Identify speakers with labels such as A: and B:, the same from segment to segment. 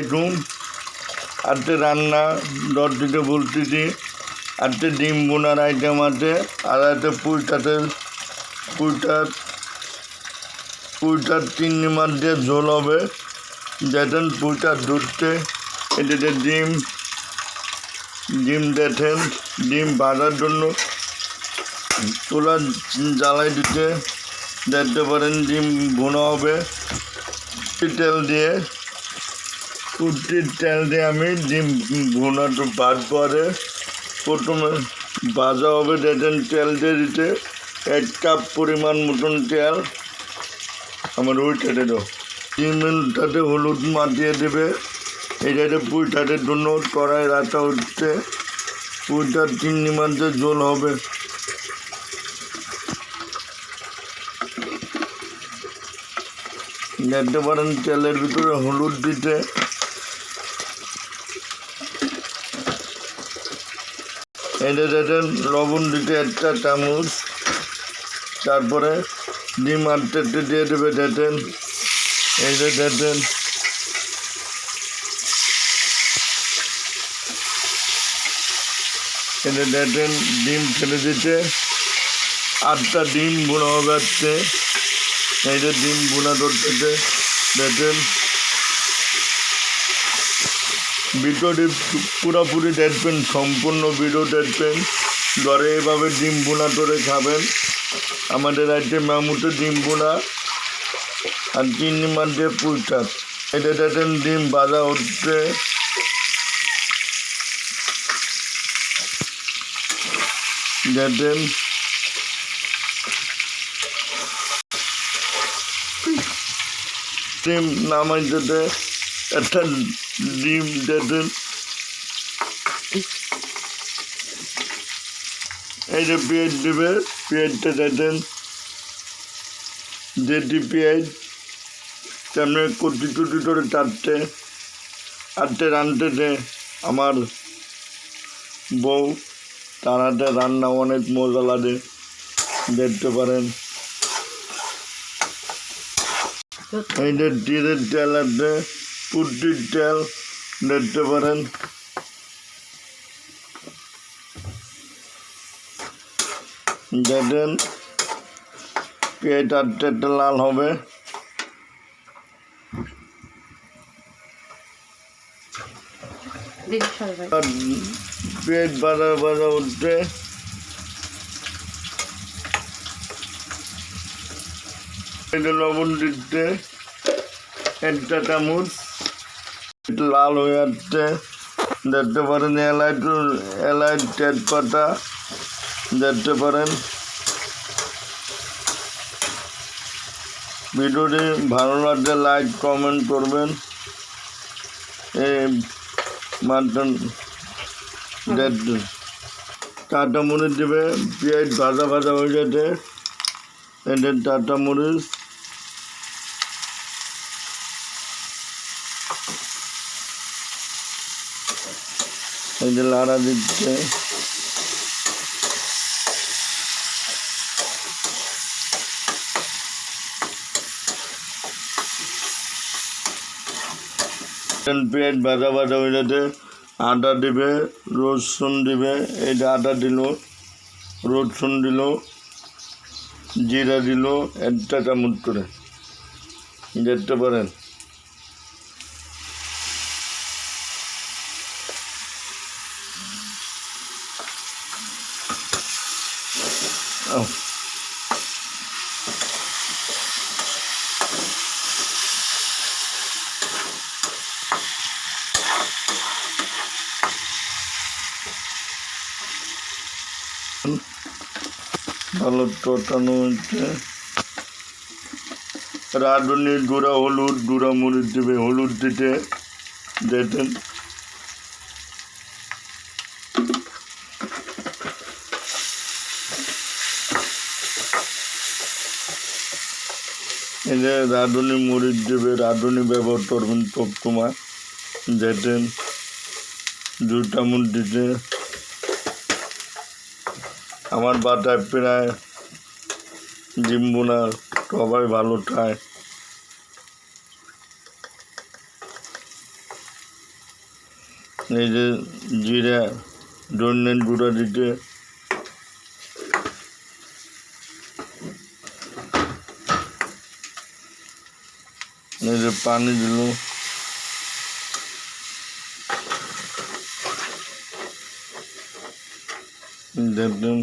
A: আলাইকুম আজকে রান্না দর দিতে বলতেছি আজকে ডিম বোনার আইটেম আছে, আর আছে পুইটাতে পুইটার পুইটার চিংড়ি মাছ দিয়ে ঝোল হবে। দেখেন পুইটার ধরতে এটাতে ডিম ডিম দেখেন, ডিম ভাজার জন্য তোলা জ্বালাই দিতে দেখতে পারেন ডিম বোনা হবে। তেল দিয়ে কুটির তেল দিয়ে আমি ডিম ভুনাটা বাদ পরে প্রথমে ভাজা হবে দেখেন তেল দিয়ে দিতে। এক কাপ পরিমাণ মতন তেল। আমার ওইটাতে দাও। ডিমটাতে হলুদ মাটিয়ে দেবে। এটাতে পুইটাটের জন্য কড়াই রাখা হচ্ছে। পুইটার চিংড়ি মাছের ঝোল হবে। দেখতে পারেন তেলের ভিতরে হলুদ দিতে। এটা লবণ দিতে একটা চামচ, তারপরে ডিম আটটা দিয়ে দেবে দেখেন যে দেখেন এটা দেখেন ডিম ছেড়ে দিতে। আটটা ডিম বোনা হবে আজকে এই যে ডিম বোনা ধরতেছে দেখেন ভিডিওটি পুরোপুরি দেখবেন সম্পূর্ণ ভিডিও দেখবেন ঘরে এভাবে ডিম বোনা করে খাবেন। আমাদের রাজ্যে মামুতে ডিম বোনা আর চিংড়ি মাছ দিয়ে পুইটার এটা দেখেন ডিম বাজা হচ্ছে। দেখেন। ডিম নামাইতে একটা ডিম দেখেন এই যে পেঁয়াজ দেবে পেঁয়াজটা দেখেন যেটি পেঁয়াজ তেমনি কুটি টুটি করে চারটে আটটে রানতেছে আমার বউ তার হাতে রান্না অনেক মজা লাগে দেখতে পারেন এই যে টিরের তেল আছে পুটির তেল দেখতে পারেন দেখেন পেট আটটা লাল হবে। পেট বাজা বাজা এটা লবণ দিচ্ছে। একটা চামচ। লাল হয়ে যাচ্ছে দেখতে পারেন এলাইট এলাচ তেজপাতা দেখতে পারেন। ভিডিওটি ভালো লাগলে লাইক, কমেন্ট করবেন। এই মাটন টাটা মরিচ দেবে, পেঁয়াজ ভাজা ভাজা হয়ে গেছে। এদের টাটা মরিচ। এই যে লাড়া দিচ্ছে। পেঁয়াজ ভাজা ভাজা হয়ে যাচ্ছে আদা দিবে, রসুন দিবে এইটা আদা দিল, রসুন দিল, জিরা দিল, একটা চামচ করে। দেখতে পারেন। ভালো টটানো হচ্ছে রাঁধুনি গুঁড়া হলুদ গুঁড়া মরিচ দেবে হলুদ দিতে দেখেন। যে রাঁধুনি মরিচ দেবে, রাঁধুনি ব্যবহার করবেন সবসময় দেখেন দু চামচ দিতে আমার বাটায় প্রায় জিম্বুনা সবাই ভালো খায়। এই যে জিরা ধনের গুঁড়া দিতে যে পানি দিল। দেখবেন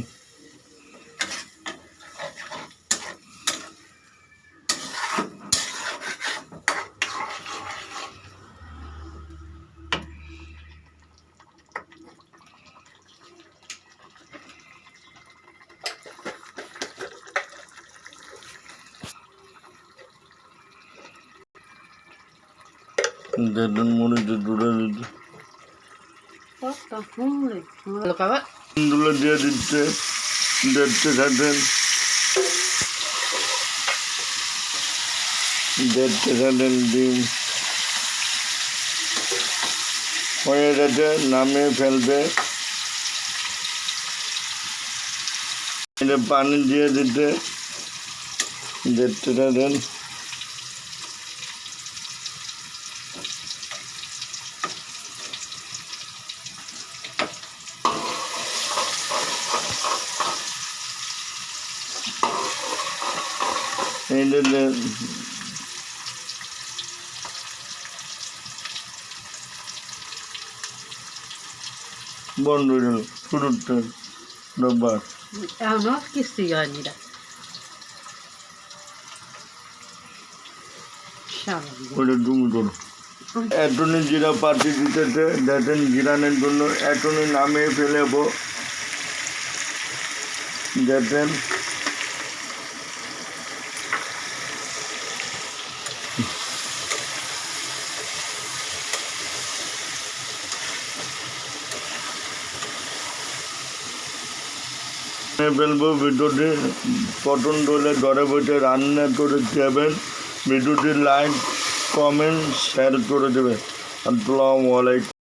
A: দুলো দিয়ে দিচ্ছে দেখতে থাকেন দেখতে থাকেন ডিম। হয়ে গেছে নামে ফেলবে। এটা পানি দিয়ে দিতে দেখতে থাকেন বন্ধ হয়ে গেল শুরুতে রোববার. ওইটা তুমি করো এটনি জিরা পাতি দিতেছে দেখেন জিরানের জন্য এটনি নামে ফেলেব দেখেন ফেলব ভিডিওটি পছন্দ হলে ঘরে বসে রান্না করে দেবেন। ভিডিওটি লাইক, কমেন্ট শেয়ার করে দেবেন। আসসালামু আলাইকুম।